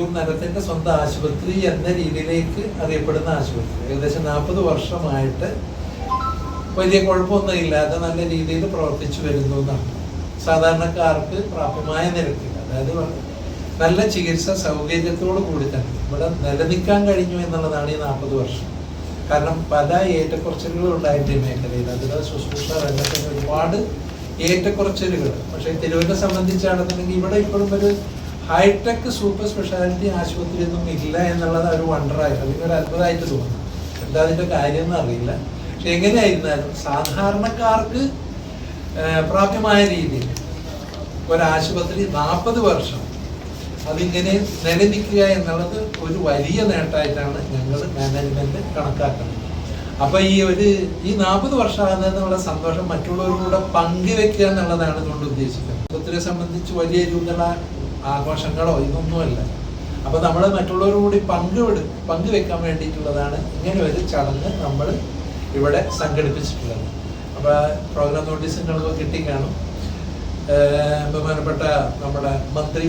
നഗരത്തിന്റെ സ്വന്തം ആശുപത്രി എന്ന രീതിയിലേക്ക് അറിയപ്പെടുന്ന ആശുപത്രി. ഏകദേശം നാൽപ്പത് വർഷമായിട്ട് വലിയ കുഴപ്പമൊന്നും ഇല്ലാതെ നല്ല രീതിയിൽ പ്രവർത്തിച്ചു വരുന്നു എന്നാണ്. സാധാരണക്കാർക്ക് പ്രാപ്യമായ നിരക്കിൽ അതായത് നല്ല ചികിത്സ സൗകര്യത്തോടു കൂടി തന്നെ. ഇവിടെ നിലനിൽക്കാൻ കഴിഞ്ഞു എന്നുള്ളതാണ് ഈ നാൽപ്പത് വർഷം. കാരണം പല ഏറ്റക്കുറച്ചിലുകളും ഉണ്ടായിട്ട് ഈ മേഖലയിൽ. അതിൽ ശുശ്രൂഷ രംഗത്തിന് ഒരുപാട് ഏറ്റക്കുറച്ചിലുകൾ. പക്ഷേ തിരുവനന്തപുരം സംബന്ധിച്ചാണെന്നുണ്ടെങ്കിൽ ഇവിടെ ഇപ്പോഴും ഒരു ഹൈടെക് സൂപ്പർ സ്പെഷ്യാലിറ്റി ആശുപത്രി ഒന്നും ഇല്ല എന്നുള്ളത് ഒരു വണ്ടറായി അല്ലെങ്കിൽ ഒരു അത്ഭുതമായിട്ട് തോന്നുന്നു. എന്താ അതിന്റെ കാര്യം എന്ന് അറിയില്ല. പക്ഷെ എങ്ങനെയായിരുന്നാലും സാധാരണക്കാർക്ക് പ്രാപ്യമായ രീതിയിൽ ഒരാശുപത്രി നാൽപ്പത് വർഷം അതിങ്ങനെ നിലനിൽക്കുക എന്നുള്ളത് ഒരു വലിയ നേട്ടമായിട്ടാണ് ഞങ്ങൾ മാനേജ്മെന്റ് കണക്കാക്കുന്നത്. അപ്പൊ ഈ ഒരു ഈ നാൽപ്പത് വർഷമാകുന്നതിനുള്ള സന്തോഷം മറ്റുള്ളവരോട് പങ്കുവെക്കുക എന്നുള്ളതാണ് ഇതുകൊണ്ട് ഉദ്ദേശിക്കുന്നത്. ആശുപത്രിയെ സംബന്ധിച്ച് വലിയ രീതിയിലുള്ള ആഘോഷങ്ങളോ ഇതൊന്നുമല്ല. അപ്പോൾ നമ്മൾ മറ്റുള്ളവരോട് കൂടി പങ്കുവെടു പങ്കുവെക്കാൻ വേണ്ടിയിട്ടുള്ളതാണ് ഇങ്ങനെ ഒരു ചടങ്ങ് നമ്മൾ ഇവിടെ സംഘടിപ്പിച്ചിട്ടുള്ളത്. അപ്പോൾ പ്രോഗ്രാം നോട്ടീസ് നിങ്ങൾക്ക് കിട്ടിക്കാണും. ബഹുമാനപ്പെട്ട നമ്മുടെ മന്ത്രി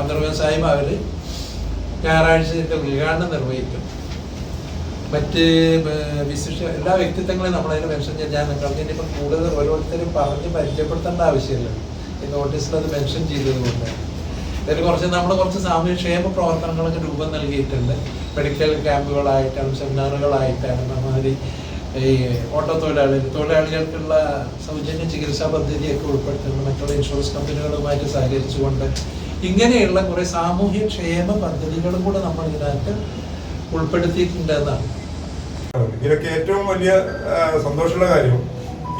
അന്തർവൻ സാഹിബ് അവർ ഞായറാഴ്ച ഉദ്ഘാടനം നിർവഹിക്കും. മറ്റ് വിശിഷ്ട എല്ലാ വ്യക്തിത്വങ്ങളെയും നമ്മളതിന് മെൻഷൻ ചെയ്യാൻ ഞാൻ നിങ്ങൾക്ക് ഇനിയിപ്പോൾ കൂടുതൽ ഓരോരുത്തരും പറഞ്ഞ് പരിചയപ്പെടുത്തേണ്ട ആവശ്യമില്ല. ഈ നോട്ടീസിൽ അത് മെൻഷൻ ചെയ്തതുകൊണ്ട്. ഇതിൽ കുറച്ച് നമ്മൾ കുറച്ച് സാമൂഹ്യ ക്ഷേമ പ്രവർത്തനങ്ങളൊക്കെ രൂപം നൽകിയിട്ടുണ്ട്. മെഡിക്കൽ ക്യാമ്പുകളായിട്ടാണ് സെമിനാറുകളായിട്ടാണ് നമ്മാതിരി ഈ ഓട്ടോ തൊഴിലാളികൾ തൊഴിലാളികൾക്കുള്ള സൗജന്യ ചികിത്സാ പദ്ധതിയൊക്കെ ഉൾപ്പെടുത്തുന്നുണ്ട് മറ്റുള്ള ഇൻഷുറൻസ് കമ്പനികളുമായിട്ട് സഹകരിച്ചുകൊണ്ട് ഇങ്ങനെയുള്ള കുറെ സാമൂഹ്യ ക്ഷേമ പദ്ധതികളും കൂടെ നമ്മൾ ഇതിനകത്ത് ഉൾപ്പെടുത്തിയിട്ടുണ്ട് എന്നാണ്. ഇതിലൊക്കെ ഏറ്റവും വലിയ സന്തോഷമുള്ള കാര്യം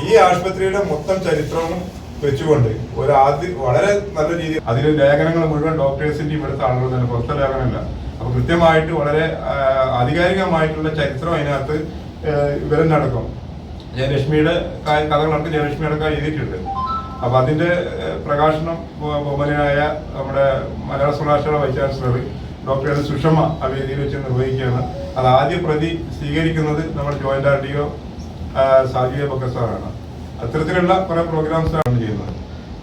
ഈ ആശുപത്രിയുടെ മൊത്തം ചരിത്രവും വെച്ചുകൊണ്ട് ഒരു ആദ്യ വളരെ നല്ല രീതിയിൽ അതിൽ ലേഖനങ്ങൾ മുഴുവൻ ഡോക്ടേഴ്സിന്റെ ഇവിടുത്തെ ആളുകൾ തന്നെ പുറത്തെ ലേഖനമല്ല. അപ്പൊ കൃത്യമായിട്ട് വളരെ ആധികാരികമായിട്ടുള്ള ചരിത്രം അതിനകത്ത് ആ, നടക്കും അടക്കം ജയലക്ഷ്മിയുടെ കഥകളൊക്കെ ജയലക്ഷ്മി അടക്കം എഴുതിയിട്ടുണ്ട്. അപ്പൊ അതിന്റെ പ്രകാശനം ബഹു- ബഹുമാനായ നമ്മുടെ മലയാള സർവകലാശാല വൈസ് ചാൻസലർ ഡോക്ടർ സുഷമ ആ വേദിയിൽ വെച്ച് നിർവഹിക്കുകയാണ്. അത് ആദ്യ പ്രതി സ്വീകരിക്കുന്നത് നമ്മുടെ joint R D O Sajiya Bakkar സാറാണ്. അത്തരത്തിലുള്ള കുറെ ആണ് ചെയ്യുന്നത്.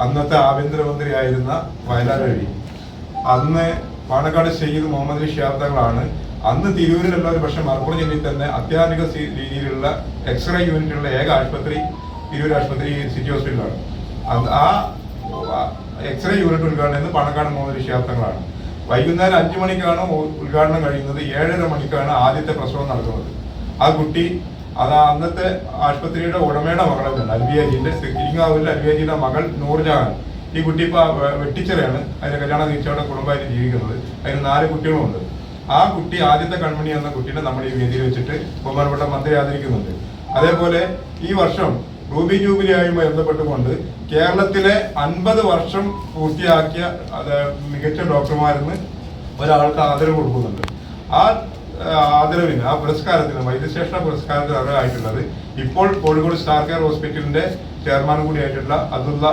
അന്നത്തെ ആഭ്യന്തരമന്ത്രിയായിരുന്ന വയലാർ രവി. അന്ന് പാണക്കാട് ഷെയ്ദ് മുഹമ്മദ് അലി അന്ന് തിരൂരിലുള്ള ഒരു പക്ഷേ മലപ്പുറം ജില്ലയിൽ തന്നെ അത്യാധുനിക രീതിയിലുള്ള എക്സ്റേ യൂണിറ്റുള്ള ഏക ആശുപത്രി തിരൂർ ആശുപത്രി സിറ്റി ഹോസ്പിറ്റലാണ് ആ എക്സ്റേ യൂണിറ്റ് ഉദ്ഘാടനം എന്ന് പാണക്കാട് മുഹമ്മദ് അലി വൈകുന്നേരം അഞ്ചു മണിക്കാണ് ഉദ്ഘാടനം കഴിയുന്നത്. ഏഴര മണിക്കാണ് ആദ്യത്തെ പ്രസവം നടക്കുന്നത്. ആ കുട്ടി അത് അന്നത്തെ ആശുപത്രിയുടെ ഉടമയുടെ മകളെ തന്നെ അൽവിയാജിന്റെ ഇരിങ്ങാവൂരിലെ അൽവിയാജിയുടെ മകൾ നൂർജഹാൻ. ഈ കുട്ടി ഇപ്പൊ വെട്ടിച്ചിറയാണ്. അതിന്റെ കല്യാണം നീച്ചയുടെ കുടുംബമായിട്ട് ജീവിക്കുന്നത്. അതിന് നാല് കുട്ടികളുമുണ്ട്. ആ കുട്ടി ആദ്യത്തെ കൺമണി എന്ന കുട്ടീനെ നമ്മൾ ഈ വേദിയിൽ വെച്ചിട്ട് ബഹുമാനപ്പെട്ട മന്ത്രി ആദരിക്കുന്നുണ്ട്. അതേപോലെ ഈ വർഷം റൂബി ജൂബിലിയായുമായി ബന്ധപ്പെട്ടുകൊണ്ട് കേരളത്തിലെ അൻപത് വർഷം പൂർത്തിയാക്കിയ മികച്ച ഡോക്ടർമാരിന്ന് ഒരാൾക്ക് ആദരവ് കൊടുക്കുന്നുണ്ട്. ആ, ആദരവിന് ആ പുരസ്കാരത്തിന് വൈദ്യശേഷണ പുരസ്കാരത്തിന് അർഹരായിട്ടുള്ളത് ഇപ്പോൾ കോഴിക്കോട് സ്റ്റാർ കെയർ ഹോസ്പിറ്റലിന്റെ ചെയർമാൻ കൂടിയായിട്ടുള്ള അതുള്ള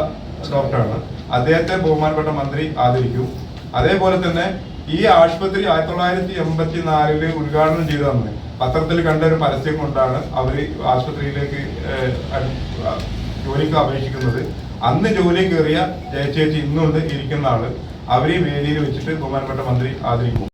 ഡോക്ടറാണ്. അദ്ദേഹത്തെ ബഹുമാനപ്പെട്ട മന്ത്രി ആദരിക്കും. അതേപോലെ തന്നെ ഈ ആശുപത്രി ആയിരത്തി തൊള്ളായിരത്തി എൺപത്തി നാലിൽ ഉദ്ഘാടനം ചെയ്തതെന്ന് പത്രത്തിൽ കണ്ട ഒരു പരസ്യം കൊണ്ടാണ് അവർ ആശുപത്രിയിലേക്ക് ജോലിക്ക് അപേക്ഷിക്കുന്നത്. അന്ന് ജോലി കയറിയ ജയചേച്ചി ഇന്നുണ്ട് ഇരിക്കുന്ന ആൾ. അവരെ വേദിയിൽ വെച്ചിട്ട് ബഹുമാനപ്പെട്ട മന്ത്രി ആദരിക്കും.